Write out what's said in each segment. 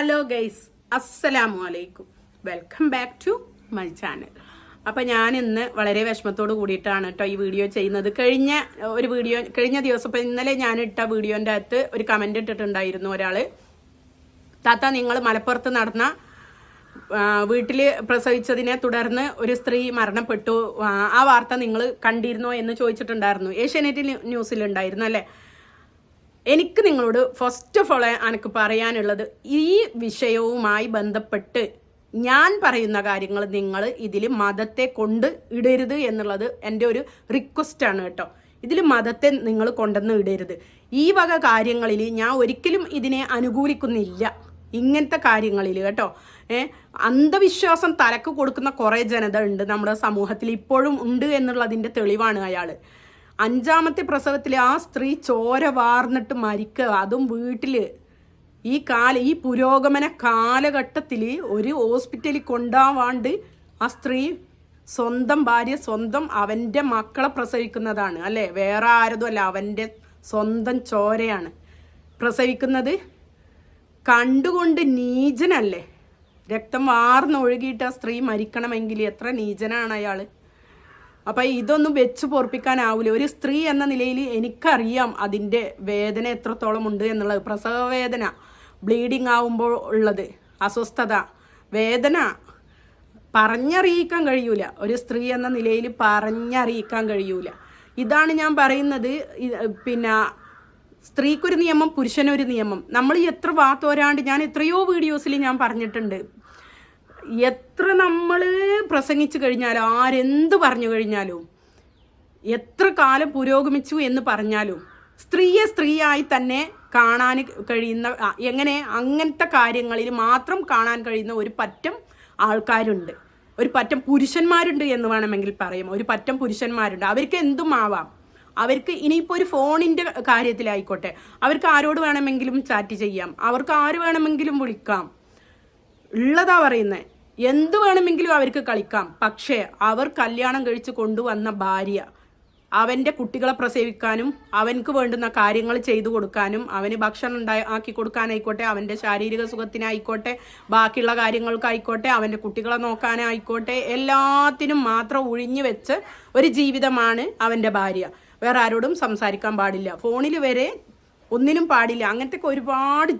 Hello guys അസ്സലാമു അലൈക്കും welcome back to my channel അപ്പം ഞാൻ ഇന്ന് വളരെ വിഷമത്തോട് കൂടിയിട്ടാണ് കേട്ടോ ഈ വീഡിയോ ചെയ്യുന്നത്. കഴിഞ്ഞ ഒരു വീഡിയോ കഴിഞ്ഞ ദിവസം ഇപ്പം ഇന്നലെ ഞാൻ ഇട്ട വീഡിയോന്റെ അകത്ത് ഒരു കമന്റ് ഇട്ടിട്ടുണ്ടായിരുന്നു ഒരാൾ താത്ത നിങ്ങൾ മലപ്പുറത്ത് നടന്ന വീട്ടിൽ പ്രസവിച്ചതിനെ തുടർന്ന് ഒരു സ്ത്രീ മരണപ്പെട്ടു. ആ വാർത്ത നിങ്ങൾ കണ്ടിരുന്നോ? എന്ന് ചോദിച്ചിട്ടുണ്ടായിരുന്നു. ഏഷ്യാനെറ്റ് ന്യൂസിലുണ്ടായിരുന്നു അല്ലേ? എനിക്ക് നിങ്ങളോട് ഫസ്റ്റ് ഓഫ് ഓൾ എനിക്ക് പറയാനുള്ളത് ഈ വിഷയവുമായി ബന്ധപ്പെട്ട് ഞാൻ പറയുന്ന കാര്യങ്ങൾ നിങ്ങൾ ഇതിൽ മതത്തെ കൊണ്ട് ഇടരുത് എന്നുള്ളത് എന്റെ ഒരു റിക്വസ്റ്റ് ആണ് കേട്ടോ. ഇതിൽ മതത്തെ നിങ്ങൾ കൊണ്ടുവന്ന് ഇടരുത്. ഈ വക കാര്യങ്ങളിൽ ഞാൻ ഒരിക്കലും ഇതിനെ അനുകൂലിക്കുന്നില്ല. ഇങ്ങനത്തെ കാര്യങ്ങളിൽ കേട്ടോ. ഏ അന്ധവിശ്വാസം തലക്ക് കൊടുക്കുന്ന കുറേ ജനത ഉണ്ട് നമ്മുടെ സമൂഹത്തിൽ ഇപ്പോഴും ഉണ്ട് എന്നുള്ളതിന്റെ തെളിവാണ് അയാൾ അഞ്ചാമത്തെ പ്രസവത്തിൽ ആ സ്ത്രീ ചോര വാർന്നിട്ട് മരിക്കുക. അതും വീട്ടിൽ ഈ കാല ഈ പുരോഗമന കാലഘട്ടത്തിൽ ഒരു ഹോസ്പിറ്റലിൽ കൊണ്ടാവാണ്ട് ആ സ്ത്രീ സ്വന്തം ഭാര്യ സ്വന്തം അവന്റെ മക്കളെ പ്രസവിക്കുന്നതാണ്. അല്ലേ? വേറെ ആരതും അല്ല. അവന്റെ സ്വന്തം ചോരയാണ് പ്രസവിക്കുന്നത്. കണ്ടുകൊണ്ട് നീചനല്ലേ? രക്തം വാർന്നൊഴുകിയിട്ട് ആ സ്ത്രീ മരിക്കണമെങ്കിൽ എത്ര നീചനാണ് അയാൾ അപ്പം ഇതൊന്നും വെച്ച് പൊറപ്പിക്കാനാവില്ല ഒരു സ്ത്രീ എന്ന നിലയിൽ എനിക്കറിയാം അതിന്റെ വേദന എത്രത്തോളം ഉണ്ട് എന്നുള്ളത്. പ്രസവ വേദന ബ്ലീഡിങ് ആവുമ്പോൾ ഉള്ളത്. അസ്വസ്ഥത വേദന പറഞ്ഞറിയിക്കാൻ കഴിയൂല. ഒരു സ്ത്രീ എന്ന നിലയിൽ പറഞ്ഞറിയിക്കാൻ കഴിയൂല. ഇതാണ് ഞാൻ പറയുന്നത്. പിന്നെ സ്ത്രീക്കൊരു നിയമം പുരുഷനൊരു നിയമം. നമ്മൾ എത്ര വാത്തോരാണ്ട് ഞാൻ എത്രയോ വീഡിയോസിൽ ഞാൻ പറഞ്ഞിട്ടുണ്ട്. എത്ര നമ്മൾ പ്രസംഗിച്ചു കഴിഞ്ഞാലും ആരെന്ത് പറഞ്ഞു കഴിഞ്ഞാലും എത്ര കാലം പുരോഗമിച്ചു എന്ന് പറഞ്ഞാലും സ്ത്രീയെ സ്ത്രീയായി തന്നെ കാണാൻ കഴിയുന്ന എങ്ങനെ അങ്ങനത്തെ കാര്യങ്ങളിൽ മാത്രം കാണാൻ കഴിയുന്ന ഒരു പറ്റം ആൾക്കാരുണ്ട്. ഒരു പറ്റം പുരുഷന്മാരുണ്ട് എന്ന് വേണമെങ്കിൽ പറയും. ഒരു പറ്റം പുരുഷന്മാരുണ്ട്. അവർക്ക് എന്തും ആവാം അവർക്ക് ഇനിയിപ്പോൾ ഒരു ഫോണിന്റെ കാര്യത്തിലായിക്കോട്ടെ. അവർക്ക് ആരോട് വേണമെങ്കിലും ചാറ്റ് ചെയ്യാം. അവർക്ക് ആര് വേണമെങ്കിലും വിളിക്കാം. ഉള്ളതാ പറയുന്നത് എന്ത് വേണമെങ്കിലും അവർക്ക് കളിക്കാം. പക്ഷേ അവർ കല്യാണം കഴിച്ച് കൊണ്ടുവന്ന ഭാര്യ അവന്റെ കുട്ടികളെ പ്രസവിക്കാനും അവൻക്ക് വേണ്ടുന്ന കാര്യങ്ങൾ ചെയ്തു കൊടുക്കാനും അവന് ഭക്ഷണം ഉണ്ടായി ആക്കി കൊടുക്കാനായിക്കോട്ടെ അവന്റെ ശാരീരിക സുഖത്തിനായിക്കോട്ടെ ബാക്കിയുള്ള കാര്യങ്ങൾക്കായിക്കോട്ടെ അവന്റെ കുട്ടികളെ നോക്കാനായിക്കോട്ടെ എല്ലാത്തിനും മാത്രം ഒഴിഞ്ഞു വെച്ച് ഒരു ജീവിതമാണ് അവന്റെ ഭാര്യ. വേറെ ആരോടും സംസാരിക്കാൻ പാടില്ല. ഫോണിൽ വരെ ഒന്നിനും പാടില്ല. അങ്ങനത്തെ ഒരുപാട്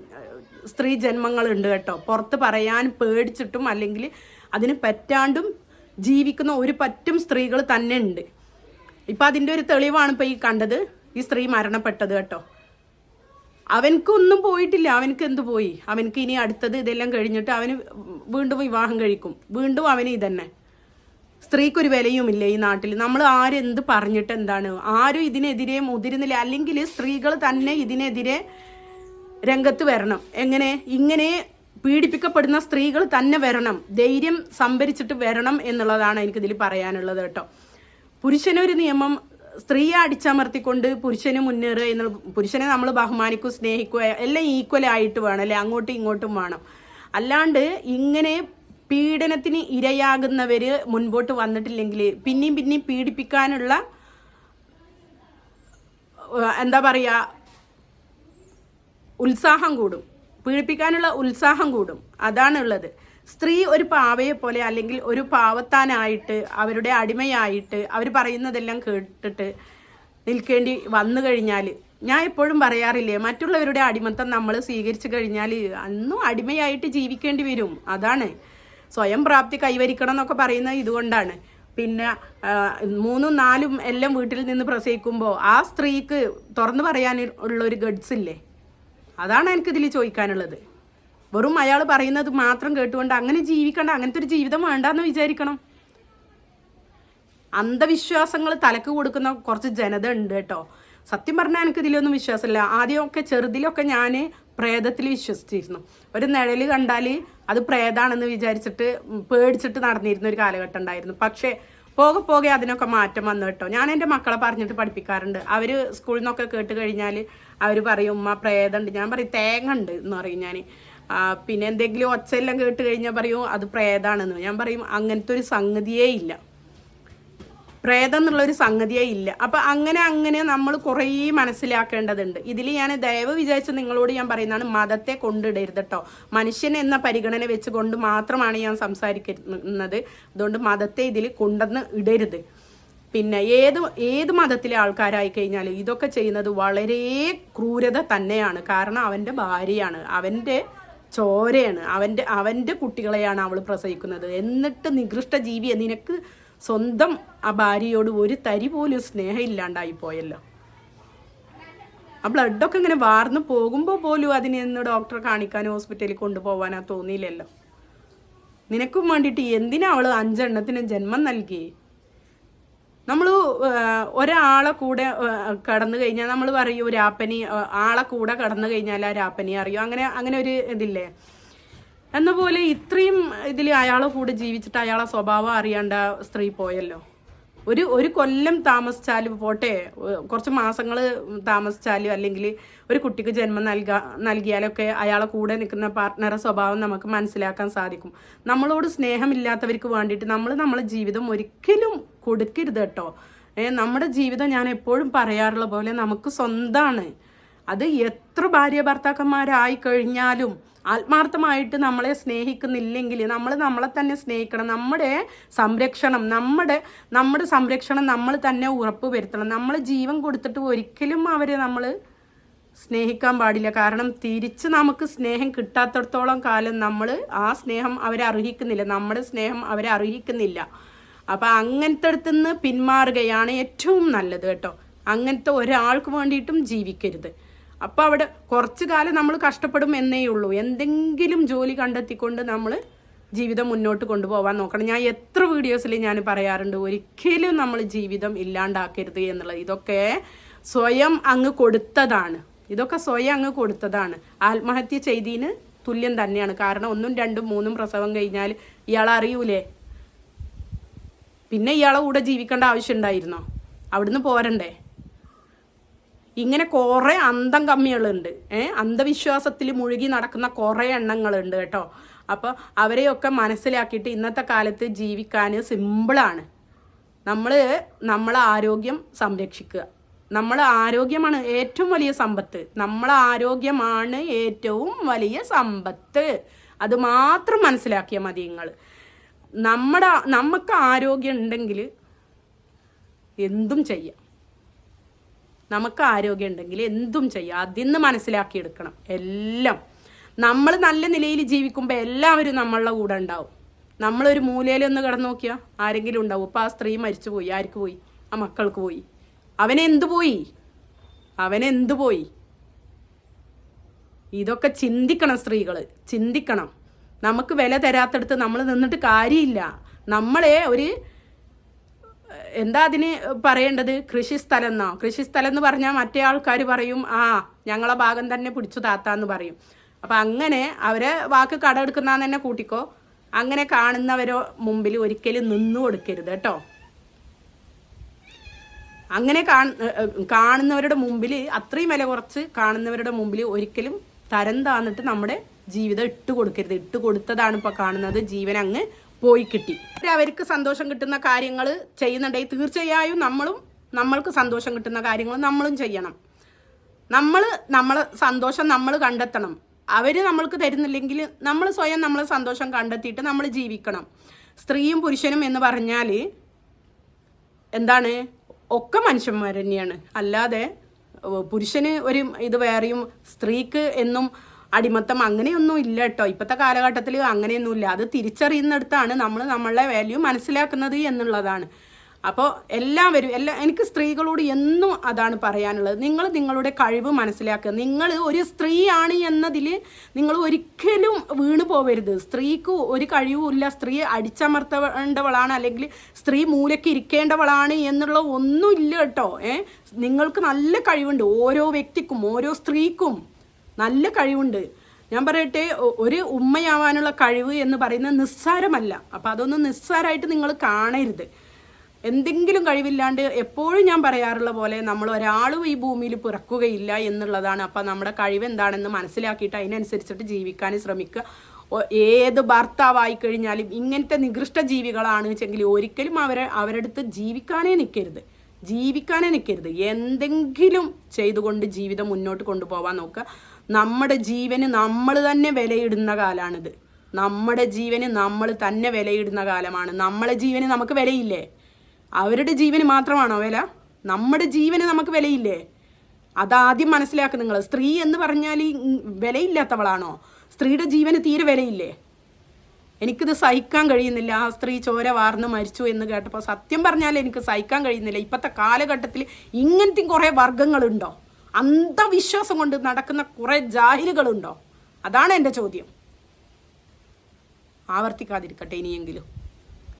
സ്ത്രീ ജന്മങ്ങളുണ്ട് കേട്ടോ. പുറത്ത് പറയാൻ പേടിച്ചിട്ടും അല്ലെങ്കിൽ അതിന് പറ്റാണ്ടും ജീവിക്കുന്ന ഒരു പറ്റും സ്ത്രീകൾ തന്നെ ഉണ്ട് ഇപ്പം അതിന്റെ ഒരു തെളിവാണ് ഇപ്പം ഈ കണ്ടത്. ഈ സ്ത്രീ മരണപ്പെട്ടത് കേട്ടോ. അവനക്കൊന്നും പോയിട്ടില്ല. അവനക്ക് എന്ത് പോയി? അവനക്ക് ഇനി അടുത്തത് ഇതെല്ലാം കഴിഞ്ഞിട്ട് അവന് വീണ്ടും വിവാഹം കഴിക്കും. വീണ്ടും അവന് ഇതന്നെ. സ്ത്രീക്കൊരു വിലയുമില്ല ഈ നാട്ടിൽ നമ്മൾ ആരെന്ത് പറഞ്ഞിട്ട് എന്താണ്? ആരും ഇതിനെതിരെ മുതിരുന്നില്ല. അല്ലെങ്കിൽ സ്ത്രീകൾ തന്നെ ഇതിനെതിരെ രംഗത്ത് വരണം. എങ്ങനെ? ഇങ്ങനെ പീഡിപ്പിക്കപ്പെടുന്ന സ്ത്രീകൾ തന്നെ വരണം. ധൈര്യം സംഭരിച്ചിട്ട് വരണം എന്നുള്ളതാണ് എനിക്കിതിൽ പറയാനുള്ളത് കേട്ടോ. പുരുഷനൊരു നിയമം സ്ത്രീയെ അടിച്ചമർത്തിക്കൊണ്ട് പുരുഷന് മുന്നേറുക എന്നുള്ള പുരുഷനെ നമ്മൾ ബഹുമാനിക്കുക സ്നേഹിക്കുക എല്ലാം ഈക്വൽ ആയിട്ട് വേണം അല്ലെ? അങ്ങോട്ടും ഇങ്ങോട്ടും വേണം. അല്ലാണ്ട് ഇങ്ങനെ പീഡനത്തിന് ഇരയാകുന്നവർ മുൻപോട്ട് വന്നിട്ടില്ലെങ്കിൽ പിന്നെയും പിന്നെയും പീഡിപ്പിക്കാനുള്ള എന്താ പറയുക ഉത്സാഹം കൂടും. പീഡിപ്പിക്കാനുള്ള ഉത്സാഹം കൂടും. അതാണുള്ളത് സ്ത്രീ ഒരു പാവയെ പോലെ അല്ലെങ്കിൽ ഒരു പാവത്താനായിട്ട് അവരുടെ അടിമയായിട്ട് അവർ പറയുന്നതെല്ലാം കേട്ടിട്ട് നിൽക്കേണ്ടി വന്നു കഴിഞ്ഞാൽ ഞാൻ എപ്പോഴും പറയാറില്ലേ മറ്റുള്ളവരുടെ അടിമത്തം നമ്മൾ സ്വീകരിച്ചു കഴിഞ്ഞാൽ അന്നും അടിമയായിട്ട് ജീവിക്കേണ്ടി വരും. അതാണ്. സ്വയം പ്രാപ്തി കൈവരിക്കണം എന്നൊക്കെ പറയുന്നത് ഇതുകൊണ്ടാണ്. പിന്നെ മൂന്നും നാലും എല്ലാം വീട്ടിൽ നിന്ന് പ്രസവിക്കുമ്പോൾ ആ സ്ത്രീക്ക് തുറന്നു പറയാനുള്ളൊരു ഉള്ള ഒരു ഗഡ്സ് ഇല്ലേ? അതാണ് എനിക്കിതിൽ ചോദിക്കാനുള്ളത്. വെറും അയാൾ പറയുന്നത് മാത്രം കേട്ടുകൊണ്ട് അങ്ങനെ ജീവിക്കണ്ട അങ്ങനത്തെ ഒരു ജീവിതം വേണ്ടെന്ന് വിചാരിക്കണം. അന്ധവിശ്വാസങ്ങൾ തലക്ക് കൊടുക്കുന്ന കുറച്ച് ജനത ഉണ്ട് കേട്ടോ. സത്യം പറഞ്ഞാൽ എനിക്ക് ഇതിലൊന്നും വിശ്വാസമില്ല. ആദ്യമൊക്കെ ചെറുതിലൊക്കെ ഞാൻ പ്രേതത്തിൽ വിശ്വസിച്ചിരുന്നു. ഒരു നിഴൽ കണ്ടാൽ അത് പ്രേതാണെന്ന് വിചാരിച്ചിട്ട് പേടിച്ചിട്ട് നടന്നിരുന്ന ഒരു കാലഘട്ടം ഉണ്ടായിരുന്നു. പക്ഷേ പോകെ പോകെ അതിനൊക്കെ മാറ്റം വന്നു കേട്ടോ ഞാൻ എന്റെ മക്കളെ പറഞ്ഞിട്ട് പഠിപ്പിക്കാറുണ്ട്. അവർ സ്കൂളിൽ നിന്നൊക്കെ കേട്ട് കഴിഞ്ഞാൽ അവർ പറയും ഉമ്മ പ്രേതമുണ്ട് ഞാൻ പറയും തേങ്ങ ഉണ്ട് എന്ന് പറയും ഞാൻ പിന്നെ എന്തെങ്കിലും ഒച്ചയെല്ലാം കേട്ട് കഴിഞ്ഞാൽ പറയും അത് പ്രേതാണെന്ന്. ഞാൻ പറയും അങ്ങനത്തെ ഒരു സംഗതിയേ ഇല്ല. പ്രേതം എന്നുള്ളൊരു സംഗതിയേ ഇല്ല. അപ്പം അങ്ങനെ അങ്ങനെ നമ്മൾ കുറേ മനസ്സിലാക്കേണ്ടതുണ്ട്. ഇതിൽ ഞാൻ ദയവ് വിചാരിച്ച് നിങ്ങളോട് ഞാൻ പറയുന്നതാണ് മതത്തെ കൊണ്ടിടരുത് കേട്ടോ മനുഷ്യൻ എന്ന പരിഗണന വെച്ചുകൊണ്ട് മാത്രമാണ് ഞാൻ സംസാരിക്കുന്നത്. അതുകൊണ്ട് മതത്തെ ഇതിൽ കൊണ്ടെന്ന് ഇടരുത്. പിന്നെ ഏത് ഏത് മതത്തിലെ ആൾക്കാരായി കഴിഞ്ഞാൽ ഇതൊക്കെ ചെയ്യുന്നത് വളരെ ക്രൂരത തന്നെയാണ്. കാരണം അവന്റെ ഭാര്യയാണ് അവന്റെ ചോരയാണ് അവന്റെ അവന്റെ കുട്ടികളെയാണ് അവൾ പ്രസവിക്കുന്നത്. എന്നിട്ട് നികൃഷ്ട ജീവിയെ നിനക്ക് സ്വന്തം ആ ഭാര്യയോട് ഒരു തരി പോലും സ്നേഹം ഇല്ലാണ്ടായി പോയല്ലോ. ആ ബ്ലഡൊക്കെ ഇങ്ങനെ വാർന്നു പോകുമ്പോൾ പോലും അതിനെ ഒന്ന് ഡോക്ടറെ കാണിക്കാനോ ഹോസ്പിറ്റലിൽ കൊണ്ടുപോകാനോ തോന്നിയില്ലല്ലോ. നിനക്കും വേണ്ടിയിട്ട് എന്തിനാ അവൾ അഞ്ചെണ്ണത്തിന് ജന്മം നൽകി? നമ്മൾ ഒരാളെ കൂടെ കടന്നു കഴിഞ്ഞാൽ നമ്മൾ പറയും ഒരു ആപ്പനി ആളെ കൂടെ കടന്നു കഴിഞ്ഞാൽ ആ രാപ്പനി അറിയും. അങ്ങനെ അങ്ങനെ ഒരു ഇതില്ലേ? എന്ന പോലെ ഇത്രയും ഇതിൽ അയാളെ കൂടെ ജീവിച്ചിട്ട് അയാളെ സ്വഭാവം അറിയാണ്ട സ്ത്രീ പോയല്ലോ. ഒരു ഒരു കൊല്ലം താമസിച്ചാലും പോട്ടെ കുറച്ച് മാസങ്ങൾ താമസിച്ചാലും അല്ലെങ്കിൽ ഒരു കുട്ടിക്ക് ജന്മം നൽകാ നൽകിയാലൊക്കെ അയാളെ കൂടെ നിൽക്കുന്ന പാർട്ട്ണറെ സ്വഭാവം നമുക്ക് മനസ്സിലാക്കാൻ സാധിക്കും. നമ്മളോട് സ്നേഹമില്ലാത്തവർക്ക് വേണ്ടിയിട്ട് നമ്മൾ നമ്മളെ ജീവിതം ഒരിക്കലും കൊടുക്കരുത് കേട്ടോ. നമ്മുടെ ജീവിതം ഞാൻ എപ്പോഴും പറയാറുള്ള പോലെ നമുക്ക് സ്വന്തമാണ് അത് എത്ര ഭാര്യ ഭർത്താക്കന്മാരായി കഴിഞ്ഞാലും ആത്മാർത്ഥമായിട്ട് നമ്മളെ സ്നേഹിക്കുന്നില്ലെങ്കിൽ നമ്മൾ നമ്മളെ തന്നെ സ്നേഹിക്കണം. നമ്മുടെ സംരക്ഷണം നമ്മുടെ നമ്മുടെ സംരക്ഷണം നമ്മൾ തന്നെ ഉറപ്പ് വരുത്തണം. നമ്മൾ ജീവൻ കൊടുത്തിട്ട് ഒരിക്കലും അവരെ നമ്മൾ സ്നേഹിക്കാൻ പാടില്ല. കാരണം തിരിച്ച് നമുക്ക് സ്നേഹം കിട്ടാത്തടത്തോളം കാലം നമ്മൾ ആ സ്നേഹം അവരെ അർഹിക്കുന്നില്ല. നമ്മുടെ സ്നേഹം അവരെ അർഹിക്കുന്നില്ല. അപ്പം അങ്ങനത്തെ അടുത്തുനിന്ന് പിന്മാറുകയാണ് ഏറ്റവും നല്ലത് കേട്ടോ. അങ്ങനത്തെ ഒരാൾക്ക് വേണ്ടിയിട്ടും ജീവിക്കരുത്. അപ്പോൾ അവിടെ കുറച്ച് കാലം നമ്മൾ കഷ്ടപ്പെടും എന്നേ ഉള്ളൂ. എന്തെങ്കിലും ജോലി കണ്ടെത്തിക്കൊണ്ട് നമ്മൾ ജീവിതം മുന്നോട്ട് കൊണ്ടുപോകാൻ നോക്കണം. ഞാൻ എത്ര വീഡിയോസിൽ ഞാൻ പറയാറുണ്ട് ഒരിക്കലും നമ്മൾ ജീവിതം ഇല്ലാണ്ടാക്കരുത് എന്നുള്ളത്. ഇതൊക്കെ സ്വയം അങ്ങ് കൊടുത്തതാണ്. ഇതൊക്കെ സ്വയം അങ്ങ് കൊടുത്തതാണ്. ആത്മഹത്യ ചെയ്തതിന് തുല്യം തന്നെയാണ്. കാരണം ഒന്നും രണ്ടും മൂന്നും പ്രസവം കഴിഞ്ഞാൽ ഇയാൾ അറിയൂലേ? പിന്നെ ഇയാളെ കൂടെ ജീവിക്കേണ്ട ആവശ്യം ഉണ്ടായിരുന്നോ? അവിടുന്ന് പോരണ്ടേ? ഇങ്ങനെ കുറേ അന്തം കമ്മികളുണ്ട്. ഏ അന്ധവിശ്വാസത്തിൽ മുഴുകി നടക്കുന്ന കുറേ എണ്ണങ്ങളുണ്ട് കേട്ടോ. അപ്പോൾ അവരെയൊക്കെ മനസ്സിലാക്കിയിട്ട് ഇന്നത്തെ കാലത്ത് ജീവിക്കാൻ സിമ്പിളാണ്. നമ്മൾ നമ്മളെ ആരോഗ്യം സംരക്ഷിക്കുക. നമ്മളെ ആരോഗ്യമാണ് ഏറ്റവും വലിയ സമ്പത്ത്. നമ്മളെ ആരോഗ്യമാണ് ഏറ്റവും വലിയ സമ്പത്ത്. അത് മാത്രം മനസ്സിലാക്കിയാൽ മതി നിങ്ങൾ നമ്മുടെ നമുക്ക് ആരോഗ്യം ഉണ്ടെങ്കിൽ എന്തും ചെയ്യാം. നമുക്ക് ആരോഗ്യം ഉണ്ടെങ്കിൽ എന്തും ചെയ്യാം. അതിന്ന് മനസ്സിലാക്കിയെടുക്കണം. എല്ലാം. നമ്മൾ നല്ല നിലയിൽ ജീവിക്കുമ്പോൾ എല്ലാവരും നമ്മളുടെ കൂടെ ഉണ്ടാവും. നമ്മളൊരു മൂലയിൽ ഒന്ന് കിടന്നു നോക്കിയാൽ ആരെങ്കിലും ഉണ്ടാവും. ഇപ്പം ആ സ്ത്രീ മരിച്ചു പോയി ആർക്ക് പോയി? ആ മക്കൾക്ക് പോയി. അവനെന്ത് പോയി? അവനെന്ത് പോയി? ഇതൊക്കെ ചിന്തിക്കണം സ്ത്രീകൾ ചിന്തിക്കണം. നമുക്ക് വില തരാത്തടുത്ത് നമ്മൾ നിന്നിട്ട് കാര്യമില്ല. നമ്മളെ ഒരു എന്താ അതിന് പറയേണ്ടത്? കൃഷിസ്ഥലം എന്നോ? കൃഷിസ്ഥലം എന്ന് പറഞ്ഞാൽ മറ്റേ ആൾക്കാർ പറയും ആ ഞങ്ങളെ ഭാഗം തന്നെ പിടിച്ചു താത്താന്ന് പറയും. അപ്പം അങ്ങനെ അവരെ വാക്ക് കടമെടുക്കുന്നതെന്ന് തന്നെ കൂട്ടിക്കോ. അങ്ങനെ കാണുന്നവരോ മുമ്പിൽ ഒരിക്കലും നിന്നു കൊടുക്കരുത് കേട്ടോ. അങ്ങനെ കാണ- കാണുന്നവരുടെ മുമ്പിൽ അത്രയും വില കുറച്ച് കാണുന്നവരുടെ മുമ്പിൽ ഒരിക്കലും തരം താന്നിട്ട് നമ്മുടെ ജീവിതം ഇട്ട് കൊടുക്കരുത് ഇട്ട് കൊടുത്തതാണ് ഇപ്പോൾ കാണുന്നത്. ജീവൻ അങ്ങ് പോയി കിട്ടി. അവർക്ക് സന്തോഷം കിട്ടുന്ന കാര്യങ്ങൾ ചെയ്യുന്നുണ്ടെങ്കിൽ തീർച്ചയായും നമ്മളും നമ്മൾക്ക് സന്തോഷം കിട്ടുന്ന കാര്യങ്ങൾ നമ്മളും ചെയ്യണം. നമ്മൾ നമ്മളെ സന്തോഷം നമ്മൾ കണ്ടെത്തണം. അവർ നമ്മൾക്ക് തരുന്നില്ലെങ്കിൽ നമ്മൾ സ്വയം നമ്മളെ സന്തോഷം കണ്ടെത്തിയിട്ട് നമ്മൾ ജീവിക്കണം. സ്ത്രീയും പുരുഷനും എന്ന് പറഞ്ഞാൽ എന്താണ്? ഒക്കെ മനുഷ്യന്മാർ തന്നെയാണ്. അല്ലാതെ പുരുഷന് ഒരു ഇത് വേറെയും സ്ത്രീക്ക് എന്നും അടിമത്തം അങ്ങനെയൊന്നും ഇല്ല കേട്ടോ. ഇപ്പോഴത്തെ കാലഘട്ടത്തിൽ അങ്ങനെയൊന്നുമില്ല. അത് തിരിച്ചറിയുന്നിടത്താണ് നമ്മൾ നമ്മളെ വാല്യൂ മനസ്സിലാക്കുന്നത് എന്നുള്ളതാണ്. അപ്പോൾ എല്ലാവരും എല്ലാ എനിക്ക് സ്ത്രീകളോട് എന്നും അതാണ് പറയാനുള്ളത്. നിങ്ങൾ നിങ്ങളുടെ കഴിവ് മനസ്സിലാക്കുക. നിങ്ങൾ ഒരു സ്ത്രീയാണ് എന്നതിൽ നിങ്ങൾ ഒരിക്കലും വീണു പോവരുത്. സ്ത്രീക്ക് ഒരു കഴിവുമില്ല സ്ത്രീ അടിച്ചമർത്തേണ്ടവളാണ് അല്ലെങ്കിൽ സ്ത്രീ മൂലയ്ക്ക് ഇരിക്കേണ്ടവളാണ് എന്നുള്ള ഒന്നുമില്ല കേട്ടോ. ഏ? നിങ്ങൾക്ക് നല്ല കഴിവുണ്ട്. ഓരോ വ്യക്തിക്കും ഓരോ സ്ത്രീക്കും. നല്ല കഴിവുണ്ട്. ഞാൻ പറയട്ടെ ഒരു ഉമ്മയാവാനുള്ള കഴിവ് എന്ന് പറയുന്നത് നിസ്സാരമല്ല. അപ്പം അതൊന്നും നിസ്സാരമായിട്ട് നിങ്ങൾ കാണരുത്. എന്തെങ്കിലും കഴിവില്ലാണ്ട് എപ്പോഴും ഞാൻ പറയാറുള്ള പോലെ നമ്മൾ ഒരാളും ഈ ഭൂമിയിൽ പിറക്കുകയില്ല എന്നുള്ളതാണ്. അപ്പം നമ്മുടെ കഴിവ് എന്താണെന്ന് മനസ്സിലാക്കിയിട്ട് അതിനനുസരിച്ചിട്ട് ജീവിക്കാൻ ശ്രമിക്കുക. ഏത് ഭർത്താവായി കഴിഞ്ഞാലും ഇങ്ങനത്തെ നികൃഷ്ട ജീവികളാണ് വെച്ചെങ്കിൽ ഒരിക്കലും അവരെ അവരടുത്ത് ജീവിക്കാനേ നിൽക്കരുത്. ജീവിക്കാനേ നിൽക്കരുത് എന്തെങ്കിലും ചെയ്തുകൊണ്ട് ജീവിതം മുന്നോട്ട് കൊണ്ടുപോകാൻ നോക്കുക. നമ്മുടെ ജീവന് നമ്മൾ തന്നെ വിലയിടുന്ന കാലമാണിത് നമ്മുടെ ജീവന് നമ്മൾ തന്നെ വിലയിടുന്ന കാലമാണ്. നമ്മളെ ജീവന് നമുക്ക് വിലയില്ലേ? അവരുടെ ജീവന് മാത്രമാണോ വില? നമ്മുടെ ജീവന് നമുക്ക് വിലയില്ലേ? അതാദ്യം മനസ്സിലാക്കുക നിങ്ങൾ സ്ത്രീ എന്ന് പറഞ്ഞാൽ വിലയില്ലാത്തവളാണോ? സ്ത്രീയുടെ ജീവന് തീരെ വിലയില്ലേ? എനിക്കിത് സഹിക്കാൻ കഴിയുന്നില്ല. ആ സ്ത്രീ ചോര വാർന്ന് മരിച്ചു എന്ന് കേട്ടപ്പോൾ സത്യം പറഞ്ഞാൽ എനിക്ക് സഹിക്കാൻ കഴിയുന്നില്ല. ഇപ്പോഴത്തെ കാലഘട്ടത്തിൽ ഇങ്ങനത്തെ കുറേ വർഗങ്ങളുണ്ടോ അന്ധവിശ്വാസം കൊണ്ട് നടക്കുന്ന കുറേ ജാഹിലുകളുണ്ടോ? അതാണ് എന്റെ ചോദ്യം. ആവർത്തിക്കാതിരിക്കട്ടെ ഇനിയെങ്കിലും.